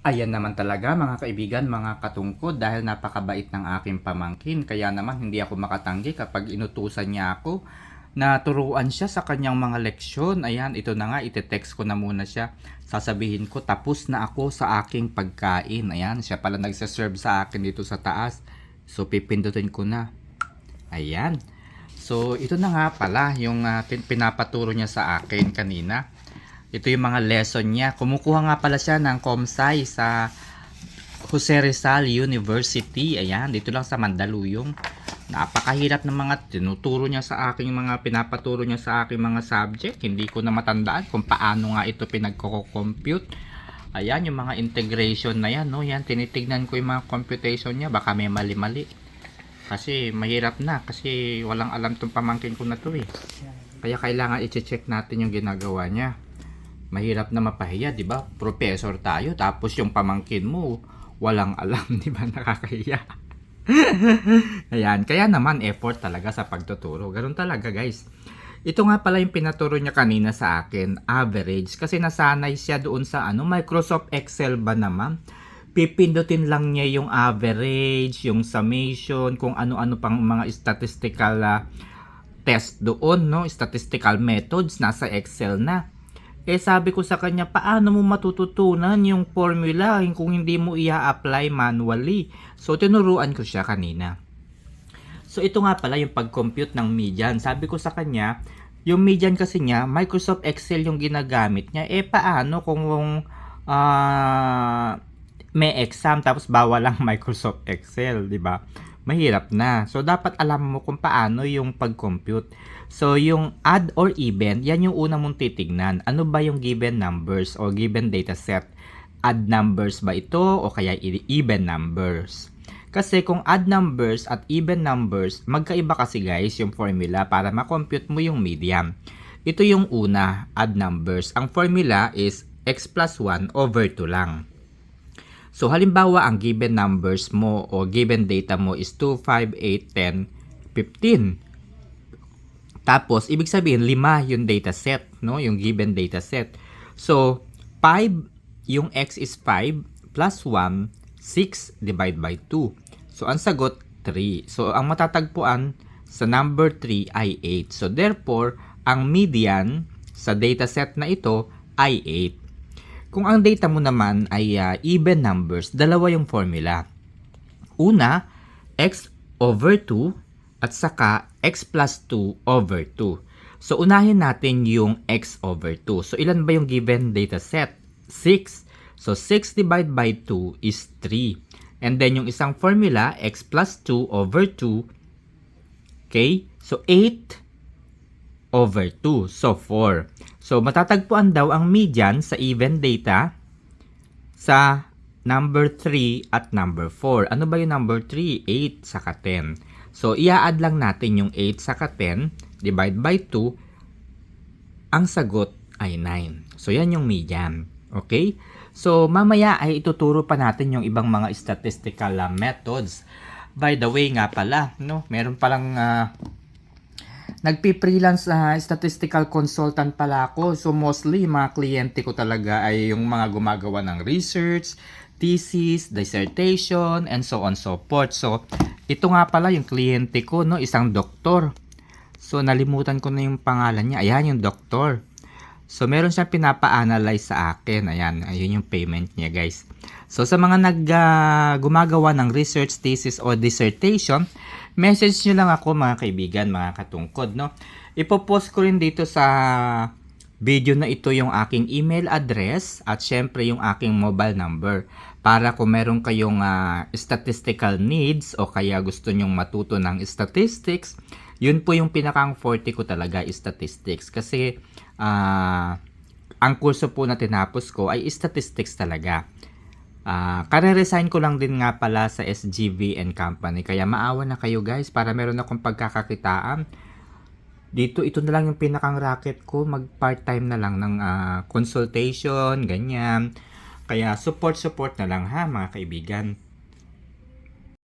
Ayan naman talaga mga kaibigan, mga katungkod dahil napakabait ng aking pamangkin. Kaya naman hindi ako makatanggi kapag inutusan niya ako na turuan siya sa kanyang mga leksyon. Ayan, ito na nga, ite-text ko na muna siya. Sasabihin ko, tapos na ako sa aking pagkain. Ayan, siya pala nagsaserve sa akin dito sa taas. So, pipindutin ko na. Ayan. So, ito na nga pala yung pin- pinapaturo niya sa akin kanina. Ito yung mga lesson niya. Kumukuha nga pala siya ng Comsci sa Jose Rizal University. Ayan, dito lang sa Mandaluyong. Napakahirap ng mga tinuturo niya sa aking mga pinapaturo niya sa aking mga subject. Hindi ko na matandaan kung paano nga ito pinagko-compute. Ayan, yung mga integration na yan, no? Yan, tinitignan ko yung mga computation niya. Baka may mali-mali. Kasi mahirap na. Kasi walang alam tong pamangkin ko na to eh. Kaya kailangan i-check natin yung ginagawa niya. Mahirap na mapahiya, di ba? Professor tayo, tapos yung pamangkin mo, walang alam, di ba? Nakakahiya. Ayan, kaya naman effort talaga sa pagtuturo. Ganun talaga, guys. Ito nga pala yung pinaturo niya kanina sa akin, average. Kasi nasanay siya doon sa ano, Microsoft Excel ba naman? Pipindutin lang niya yung average, yung summation, kung ano-ano pang mga statistical ah, test doon, no? Statistical methods, nasa Excel na. Eh sabi ko sa kanya, paano mo matututunan yung formula kung hindi mo i-apply manually? So tinuruan ko siya kanina. So ito nga pala yung pag-compute ng median. Sabi ko sa kanya, yung median kasi niya, Microsoft Excel yung ginagamit niya. Eh paano kung ah, may exam tapos bawal lang Microsoft Excel, 'di ba? Mahirap na. So dapat alam mo kung paano yung pag-compute. So yung add or even, yan yung una mong titignan. Ano ba yung given numbers or given data set? Add numbers ba ito o kaya even numbers? Kasi kung add numbers at even numbers, magkaiba kasi guys yung formula para ma-compute mo yung median. Ito yung una, add numbers. Ang formula is x plus 1 over 2 lang. So halimbawa ang given numbers mo o given data mo is 2, 5, 8, 10, 15. Tapos ibig sabihin 5 yung data set, no? Yung given data set. So 5 yung x is 5 plus 1 6 divide by 2. So ang sagot 3. So ang matatagpuan sa number 3 ay 8. So therefore ang median sa data set na ito ay 8. Kung ang data mo naman ay ah, even numbers, dalawa yung formula. Una, x over 2 at saka x plus 2 over 2. So unahin natin yung x over 2. So ilan ba yung given data set? 6. So 6 divided by 2 is 3. And then yung isang formula, x plus 2 over 2. Okay? So 8 over 2. So 4. So matatagpuan daw ang median sa even data sa number 3 at number 4. Ano ba yung number 3? 8 saka 10. So i-add lang natin yung 8 saka 10 divide by 2. Ang sagot ay 9. So yan yung median. Okay? So mamaya ay ituturo pa natin yung ibang mga statistical ah, methods. By the way nga pala, no, meron palang ah, nagpi-freelance na statistical consultant pala ako. So mostly mga kliyente ko talaga ay yung mga gumagawa ng research, thesis, dissertation, and so on so forth. So ito nga pala yung kliyente ko, no, isang doktor. So nalimutan ko na yung pangalan niya. Ayan yung doktor. So meron siyang pinapa-analyze sa akin. Ayan, ayun yung payment niya, guys. So sa mga nag ah, gumagawa ng research thesis o dissertation, message nyo lang ako mga kaibigan, mga katungkod, no? Ipopost ko rin dito sa video na ito yung aking email address at syempre yung aking mobile number para kung meron kayong ah, statistical needs o kaya gusto nyong matuto ng statistics, yun po yung pinakang forte ko talaga, statistics. Kasi ah, ang kurso po na tinapos ko ay statistics talaga. Ah, kare-resign ko lang din nga pala sa SGV and Company. Kaya maawa na kayo guys para meron akong pagkakakitaan. Dito, ito na lang yung pinakang racket ko. Mag part-time na lang ng ah, consultation, ganyan. Kaya support-support na lang ha mga kaibigan.